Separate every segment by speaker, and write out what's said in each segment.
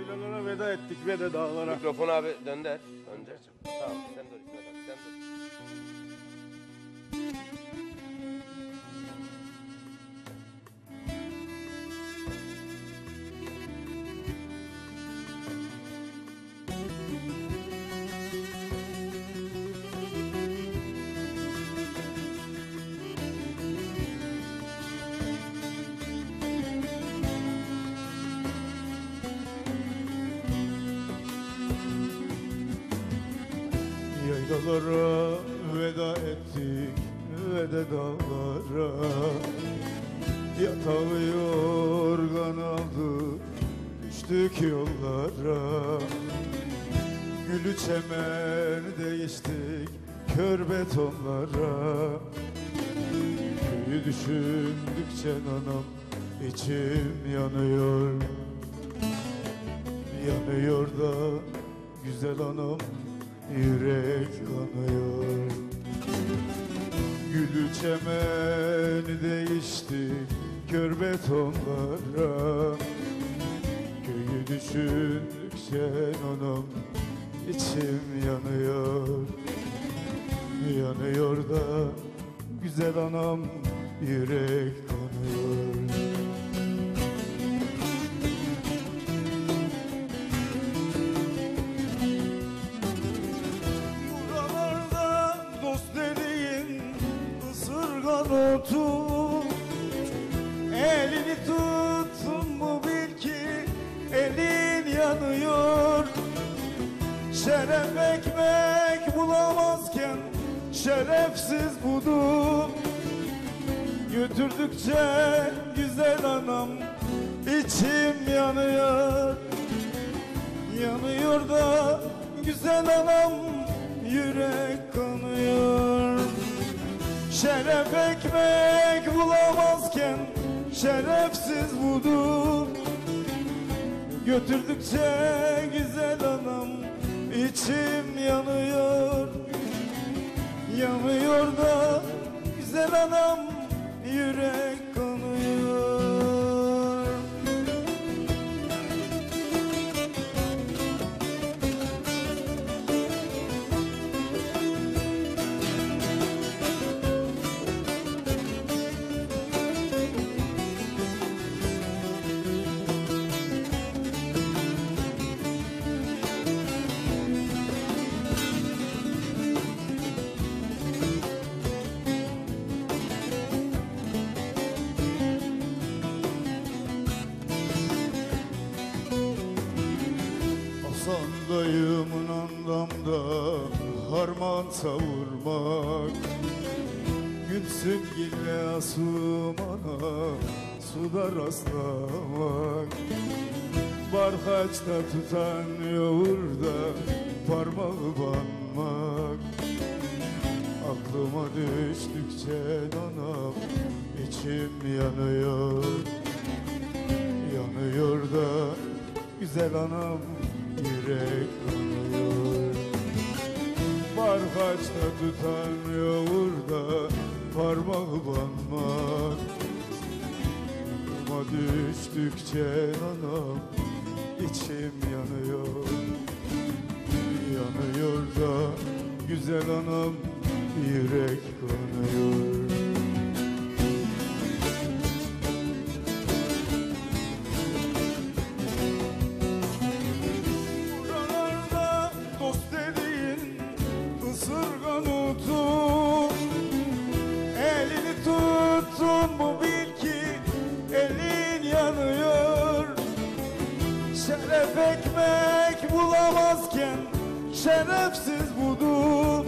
Speaker 1: Yaylalara veda ettik ve de dağlara.
Speaker 2: Mikrofon abi dönder. Dönder. Tamam sen dur
Speaker 1: Yaylalara veda ettik ve de dağlara. Yatağı yorgan aldık düştük yollara. Gülü çemen değiştik kör betonlara. Köyü düşündükçe anam içim yanıyor. Yanıyor da güzel anam yürek kanıyor Gülü çemeni değişti kör betonlara. Köyü düşündükçe anam içim yanıyor. Yanıyor da güzel anam yürek otu Elini tuttun mu bil ki elin yanıyor. Şeref ekmek bulamazken şerefsiz budur Götürdükçe güzel anam içim yanıyor. Yanıyor da güzel anam yürek kanıyor Şeref ekmek bulamazken şerefsiz budur Götürdükçe güzel anam içim yanıyor. Yanıyor da güzel anam yürek Hasan dayımın andamda harman savurmak. Gülsün gille asumana suda rastlamak. Barkaçta tutan yoğurda parmağı banmak. Aklıma düştükçe anam içim yanıyor. Yanıyor da güzel anam yürek kanıyor Barkaçta tutan yoğurda parmağı banmak. Aklıma düştükçe anam içim yanıyor. Yanıyor da güzel anam yürek kanıyor ekmek bulamazken şerefsiz budur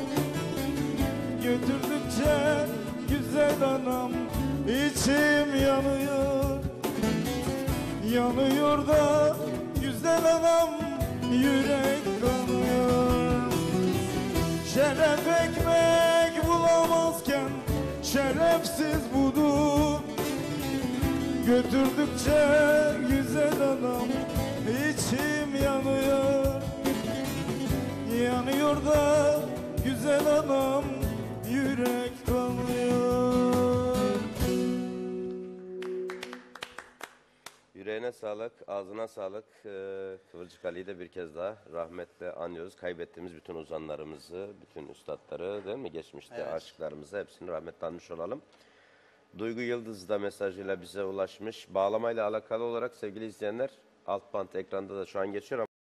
Speaker 1: Götürdükçe güzel anam içim yanıyor. Yanıyor da güzel anam yürek kanıyor. Şeref ekmek bulamazken şerefsiz budur Götürdükçe güzel anam içim yanıyor
Speaker 2: yüreğine sağlık, ağzına sağlık. Ee, Kıvırcık Ali'yi de bir kez daha rahmetle anıyoruz. Kaybettiğimiz bütün uzanlarımızı, bütün üstadları değil mi? Geçmişte
Speaker 3: Evet.
Speaker 2: aşıklarımızı hepsini rahmetle anmış olalım. Duygu Yıldız da mesajıyla bize ulaşmış. Bağlamayla alakalı olarak sevgili izleyenler alt bant ekranda da şu an geçiyor ama